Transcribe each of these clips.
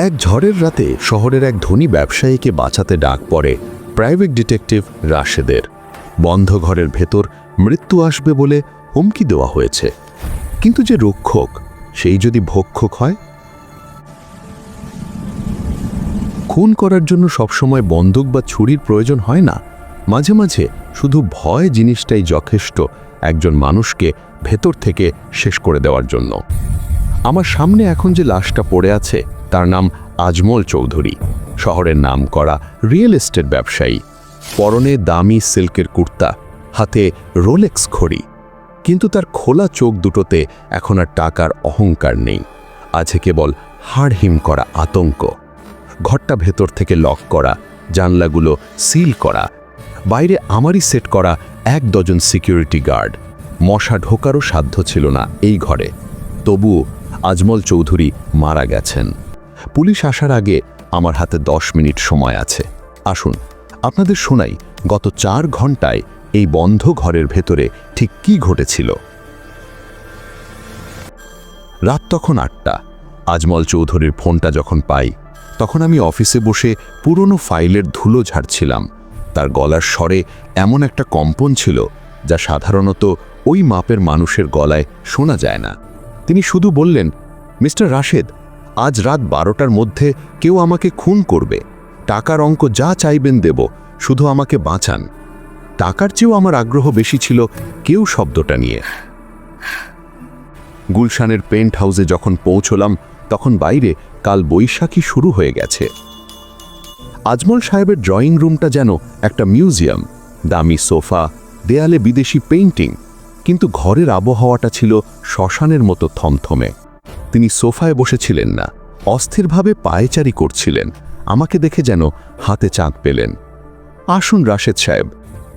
এক ঝড়ের রাতে শহরের এক ধনী ব্যবসায়ীকে বাঁচাতে ডাক পড়ে প্রাইভেট ডিটেকটিভ রাশেদের। বন্ধ ঘরের ভেতর মৃত্যু আসবে বলে হুমকি দেওয়া হয়েছে। কিন্তু যে রক্ষক, সেই যদি ভক্ষক হয়? খুন করার জন্য সবসময় বন্দুক বা ছুরির প্রয়োজন হয় না। মাঝে মাঝে শুধু ভয় জিনিসটাই যথেষ্ট একজন মানুষকে ভেতর থেকে শেষ করে দেওয়ার জন্য। আমার সামনে এখন যে লাশটা পড়ে আছে তার নাম আজমল চৌধুরী। শহরের নাম করা রিয়েল এস্টেট ব্যবসায়ী। পরনে দামি সিল্কের কুর্তা, হাতে রোলেক্স ঘড়ি। কিন্তু তার খোলা চোখ দুটোতে এখন আর টাকার অহংকার নেই। আছে কেবল হাড়হিম করা আতঙ্ক। ঘরটা ভেতর থেকে লক করা, জানলাগুলো সিল করা, বাইরে আমারই সেট করা এক ডজন সিকিউরিটি গার্ড। মশা ঢোকারও সাধ্য ছিল না এই ঘরে। তবুও আজমল চৌধুরী মারা গেছেন। পুলিশ আসার আগে আমার হাতে দশ মিনিট সময় আছে। আসুন, আপনাদের শোনাই, গত চার ঘন্টায় এই বন্ধ ঘরের ভেতরে ঠিক কি ঘটেছিল। রাত তখন আটটা। আজমল চৌধুরীর ফোনটা যখন পাই, তখন আমি অফিসে বসে পুরনো ফাইলের ধুলো ঝাড়ছিলাম। তার গলার স্বরে এমন একটা কম্পন ছিল, যা সাধারণত ওই মাপের মানুষের গলায় শোনা যায় না। তিনি শুধু বললেন, মিস্টার রাশেদ আজ রাত বারোটার মধ্যে কেউ আমাকে খুন করবে। টাকার অঙ্ক যা চাইবেন দেব, শুধু আমাকে বাঁচান। টাকার চেয়েও আমার আগ্রহ বেশি ছিল কেউ শব্দটা নিয়ে। গুলশানের পেন্ট হাউসে যখন পৌঁছলাম, তখন বাইরে কাল বৈশাখী শুরু হয়ে গেছে। আজমল সাহেবের ড্রয়িং রুমটা যেন একটা মিউজিয়াম, দামি সোফা, দেয়ালে বিদেশি পেইন্টিং, কিন্তু ঘরের আবহাওয়াটা ছিল শ্মশানের মতো থমথমে। তিনি সোফায় বসেছিলেন না। অস্থিরভাবে পায়চারি করছিলেন। আমাকে দেখে যেন হাতে চাঁদ পেলেন। আসুন রাশেদ সাহেব,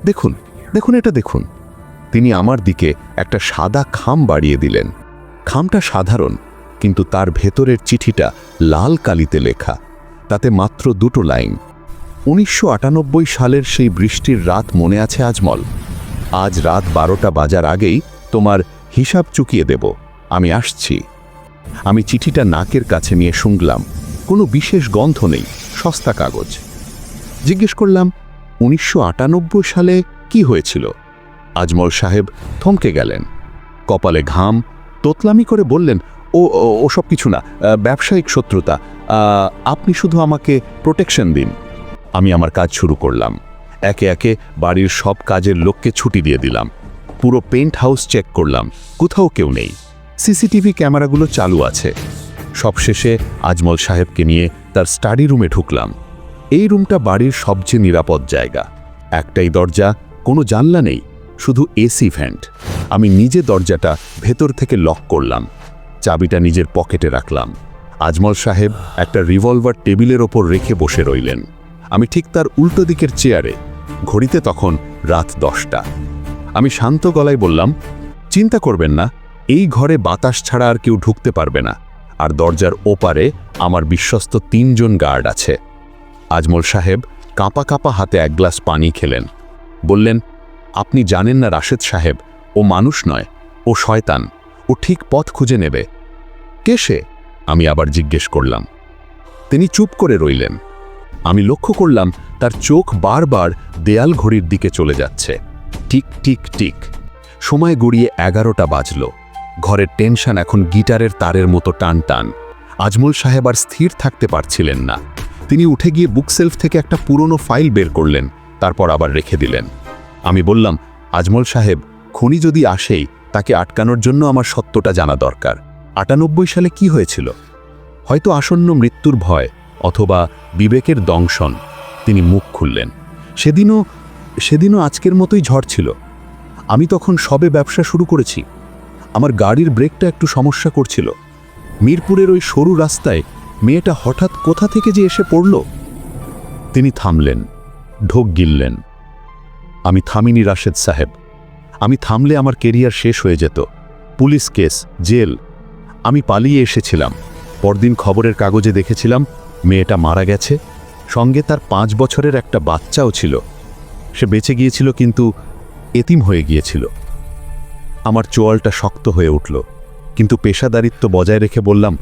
দেখুন দেখুন এটা দেখুন। তিনি আমার দিকে একটা সাদা খাম বাড়িয়ে দিলেন। খামটা সাধারণ, কিন্তু তার ভেতরের চিঠিটা লাল কালিতে লেখা। তাতে মাত্র দুটো লাইন। উনিশশো আটানব্বই সালের সেই বৃষ্টির রাত মনে আছে আজমল? আজ রাত বারোটা বাজার আগেই তোমার হিসাব চুকিয়ে দেব। আমি আসছি। আমি চিঠিটা নাকের কাছে নিয়ে শুনলাম। কোনো বিশেষ গন্ধ নেই, সস্তা কাগজ। জিজ্ঞেস করলাম, উনিশশো আটানব্বই সালে কি হয়েছিল? আজমল সাহেব থমকে গেলেন। কপালে ঘাম, তোতলামি করে বললেন, ও, ও- ওসব কিছু না ব্যবসায়িক শত্রুতা আপনি শুধু আমাকে প্রোটেকশন দিন। আমি আমার কাজ শুরু করলাম। একে একে বাড়ির সব কাজের লোককে ছুটি দিয়ে দিলাম। পুরো পেন্ট হাউস চেক করলাম, কোথাও কেউ নেই। সিসিটিভি ক্যামেরাগুলো চালু আছে। সবশেষে আজমল সাহেবকে নিয়ে তার স্টাডি রুমে ঢুকলাম। এই রুমটা বাড়ির সবচেয়ে নিরাপদ জায়গা। একটাই দরজা, কোনো জানলা নেই, শুধু এসি ভ্যান্ট। আমি নিজে দরজাটা ভেতর থেকে লক করলাম। চাবিটা নিজের পকেটে রাখলাম। আজমল সাহেব একটা রিভলভার টেবিলের ওপর রেখে বসে রইলেন। আমি ঠিক তার উল্টো দিকের চেয়ারে, ঘড়িতে তখন রাত দশটা। আমি শান্ত গলায় বললাম, চিন্তা করবেন না এই ঘরে বাতাস ছাড়া আর কেউ ঢুকতে পারবে না। আর দরজার ওপারে আমার বিশ্বস্ত তিনজন গার্ড আছে। আজমল সাহেব কাঁপা কাঁপা হাতে এক গ্লাস পানি খেলেন। বললেন, আপনি জানেন না রাশেদ সাহেব, ও মানুষ নয়, ও শয়তান, ও ঠিক পথ খুঁজে নেবে। কে সে? আমি আবার জিজ্ঞেস করলাম। তিনি চুপ করে রইলেন। আমি লক্ষ্য করলাম তার চোখ বারবার দেয়াল ঘড়ির দিকে চলে যাচ্ছে। Tick tick tick. সময় গড়িয়ে এগারোটা বাজল। ঘরের টেনশন এখন গিটারের তারের মতো টান টান আজমল সাহেব আর স্থির থাকতে পারছিলেন না। তিনি উঠে গিয়ে বুকসেলফ থেকে একটা পুরনো ফাইল বের করলেন, তারপর আবার রেখে দিলেন। আমি বললাম, আজমল সাহেব, খুনি যদি আসেই, তাকে আটকানোর জন্য আমার সত্যটা জানা দরকার। আটানব্বই সালে কি হয়েছিল? হয়তো আসন্ন মৃত্যুর ভয় অথবা বিবেকের দংশন। তিনি মুখ খুললেন। সেদিনও সেদিনও আজকের মতোই ঝড় ছিল। আমি তখন সবে ব্যবসা শুরু করেছি। আমার গাড়ির ব্রেকটা একটু সমস্যা করছিল। মিরপুরের ওই সরু রাস্তায় মেয়েটা হঠাৎ কোথা থেকে যে এসে পড়ল? তিনি থামলেন, ঢোক গিললেন। আমি থামিনি রাশেদ সাহেব। আমি থামলে আমার কেরিয়ার শেষ হয়ে যেত। Police case, jail. আমি পালিয়ে এসেছিলাম। পরদিন খবরের কাগজে দেখেছিলাম মেয়েটা মারা গেছে। সঙ্গে তার পাঁচ বছরের একটা বাচ্চাও ছিল। সে বেঁচে গিয়েছিল কিন্তু এতিম হয়ে গিয়েছিল। আমার চোয়ালটা শক্ত হয়ে উঠল, কিন্তু পেশাদারিত্ব বজায় রেখে বললাম,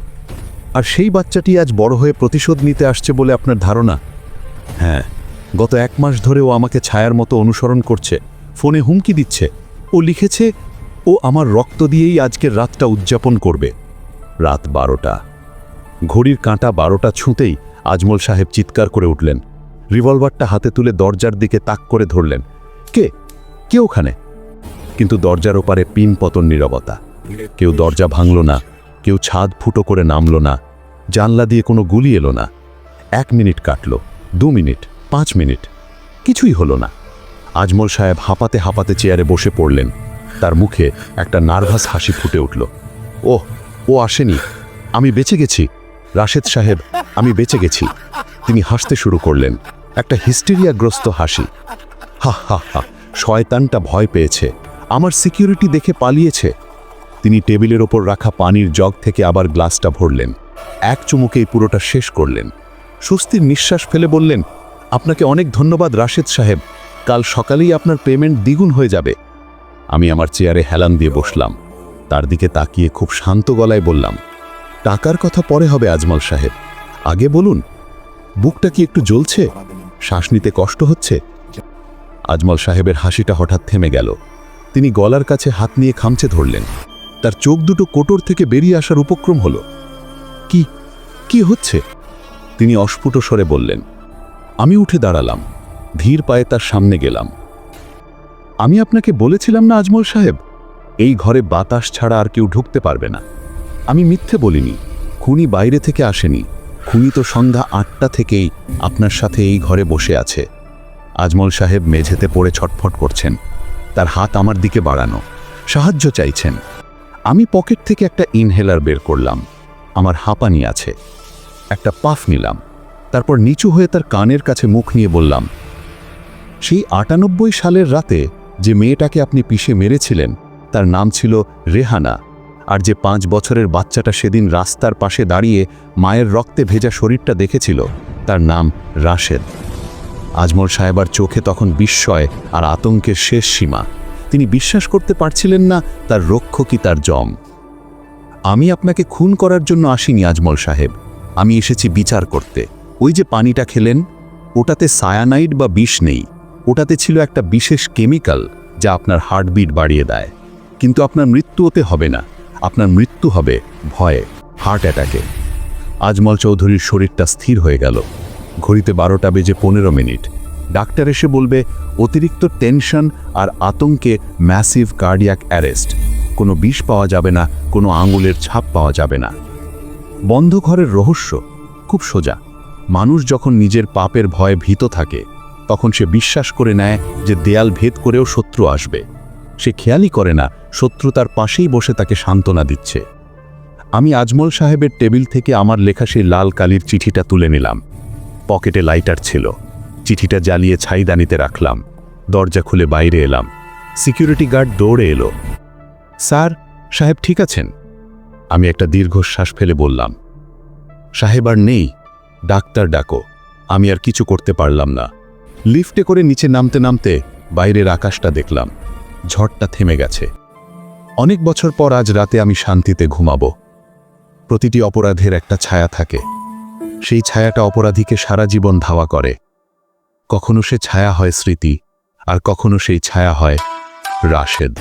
আর সেই বাচ্চাটি আজ বড় হয়ে প্রতিশোধ নিতে আসছে বলে আপনার ধারণা? হ্যাঁ গত এক মাস ধরে ও আমাকে ছায়ার মতো অনুসরণ করছে, ফোনে হুমকি দিচ্ছে। ও লিখেছে, ও আমার রক্ত দিয়েই আজকের রাতটা উদযাপন করবে। রাত বারোটা। ঘড়ির কাঁটা বারোটা ছুঁতেই আজমল সাহেব চিৎকার করে উঠলেন। রিভলভারটা হাতে তুলে দরজার দিকে তাক করে ধরলেন। কে? কে ওখানে? কিন্তু দরজার ওপারে পিন পতন নীরবতা। কেউ দরজা ভাঙল না, কেউ ছাদ ফুটো করে নামল না, জানলা দিয়ে কোনো গুলি এলো না। এক মিনিট কাটল, দু মিনিট, পাঁচ মিনিট, কিছুই হলো না। আজমল সাহেব হাঁপাতে হাঁপাতে চেয়ারে বসে পড়লেন। তার মুখে একটা নার্ভাস হাসি ফুটে উঠল। ওহ, ও আসেনি, আমি বেঁচে গেছি। রাশেদ সাহেব, আমি বেঁচে গেছি। তিনি হাসতে শুরু করলেন। একটা হিস্টেরিয়াগ্রস্ত হাসি। হা হা হা, শয়তানটা ভয় পেয়েছে। আমার সিকিউরিটি দেখে পালিয়েছে। তিনি টেবিলের ওপর রাখা পানির জগ থেকে আবার গ্লাসটা ভরলেন। এক চুমুকেই পুরোটা শেষ করলেন। স্বস্তির নিঃশ্বাস ফেলে বললেন, আপনাকে অনেক ধন্যবাদ রাশেদ সাহেব। কাল সকালেই আপনার পেমেন্ট দ্বিগুণ হয়ে যাবে। আমি আমার চেয়ারে হেলান দিয়ে বসলাম। তার দিকে তাকিয়ে খুব শান্ত গলায় বললাম, টাকার কথা পরে হবে, আজমল সাহেব। আগে বলুন, বুকটা কি একটু জ্বলছে? শ্বাস নিতে কষ্ট হচ্ছে? আজমল সাহেবের হাসিটা হঠাৎ থেমে গেল। তিনি গলার কাছে হাত নিয়ে খামচে ধরলেন। তার চোখ দুটো কোটর থেকে বেরিয়ে আসার উপক্রম হল। কি কি হচ্ছে? তিনি অস্ফুট স্বরে বললেন, আমি উঠে দাঁড়ালাম। ধীর পায়ে তার সামনে গেলাম। আমি আপনাকে বলেছিলাম না, আজমল সাহেব? এই ঘরে বাতাস ছাড়া আর কেউ ঢুকতে পারবে না। আমি মিথ্যে বলিনি। খুনি বাইরে থেকে আসেনি। খুনি তো সন্ধ্যা আটটা থেকেই আপনার সাথে এই ঘরে বসে আছে। আজমল সাহেব মেঝেতে পড়ে ছটফট করছেন। তার হাত আমার দিকে বাড়ানো। সাহায্য চাইছেন। আমি পকেট থেকে একটা ইনহেলার বের করলাম। আমার হাঁপানি আছে। একটা পাফ নিলাম। তারপর নিচু হয়ে তার কানের কাছে মুখ নিয়ে বললাম, সেই আটানব্বই সালের রাতে যে মেয়েটাকে আপনি পিষে মেরেছিলেন, তার নাম ছিল রেহানা। আর যে পাঁচ বছরের বাচ্চাটা সেদিন রাস্তার পাশে দাঁড়িয়ে মায়ের রক্তে ভেজা শরীরটা দেখেছিল, তার নাম রাশেদ। আজমল সাহেবার চোখে তখন বিস্ময় আর আতঙ্কের শেষ সীমা। তিনি বিশ্বাস করতে পারছিলেন না তার রক্ষকই তার জম। আমি আপনাকে খুন করার জন্য আসিনি, আজমল সাহেব। আমি এসেছি বিচার করতে। ওই যে পানিটা খেলেন, ওটাতে সায়ানাইড বা বিষ নেই। ওটাতে ছিল একটা বিশেষ কেমিক্যাল যা আপনার হার্টবিট বাড়িয়ে দেয়। কিন্তু আপনার মৃত্যু ওতে হবে না। আপনার মৃত্যু হবে ভয়ে, হার্ট অ্যাটাকে। আজমল চৌধুরীর শরীরটা স্থির হয়ে গেল। ঘড়িতে বারোটা বেজে পনেরো মিনিট। ডাক্তার এসে বলবে, অতিরিক্ত টেনশন আর আতঙ্কে ম্যাসিভ কার্ডিয়াক অ্যারেস্ট। কোনো বিষ পাওয়া যাবে না, কোনো আঙুলের ছাপ পাওয়া যাবে না। বন্ধ ঘরের রহস্য খুব সোজা। মানুষ যখন নিজের পাপের ভয়ে ভীত থাকে, তখন সে বিশ্বাস করে নেয় যে দেয়াল ভেদ করেও শত্রু আসবে। সে খেয়ালই করে না, শত্রু তার পাশেই বসে তাকে সান্ত্বনা দিচ্ছে। আমি আজমল সাহেবের টেবিল থেকে আমার লেখা সেই লাল কালির চিঠিটা তুলে নিলাম। পকেটে লাইটার ছিল। চিঠিটা জ্বালিয়ে ছাইদানিতে রাখলাম। দরজা খুলে বাইরে এলাম। সিকিউরিটি গার্ড দৌড়ে এলো। স্যার, সাহেব ঠিক আছেন? আমি একটা দীর্ঘশ্বাস ফেলে বললাম। সাহেব আর নেই। ডাক্তার ডাকো। আমি আর কিছু করতে পারলাম না। লিফটে করে নিচে নামতে নামতে বাইরের আকাশটা দেখলাম। ঝড়টা থেমে গেছে। অনেক বছর পর আজ রাতে আমি শান্তিতে ঘুমাবো। প্রতিটি অপরাধের একটা ছায়া থাকে। সেই ছায়াটা অপরাধীকে সারা জীবন ধাওয়া করে। কখনো সে ছায়া হয় স্মৃতি, আর কখনো সেই ছায়া হয় রাশেদ।